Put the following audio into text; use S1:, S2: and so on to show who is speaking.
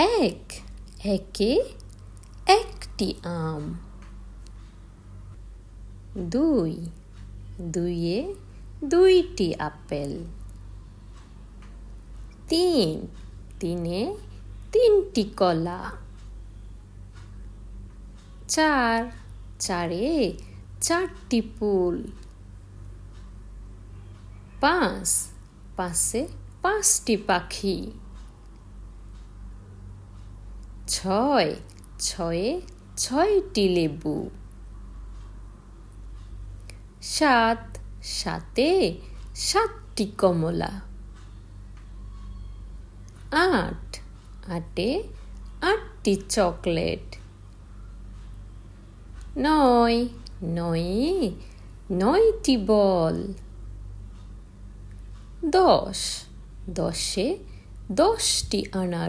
S1: এক, একে একটি আম। দুই, দুইয়ে দুইটি আপেল। তিন, তিনে তিনটি কলা। চার, চারে চারটি ফুল। পাঁচ, পাঁচে পাঁচটি পাখি। ছয়, ছয়ে ছয়টি লেবু। সাত, সাতে সাতটি কমলা। আট, আটে আটটি চকলেট। নয়, নয়ে নয়টি বল। দশ, দশে দশটি আনারস।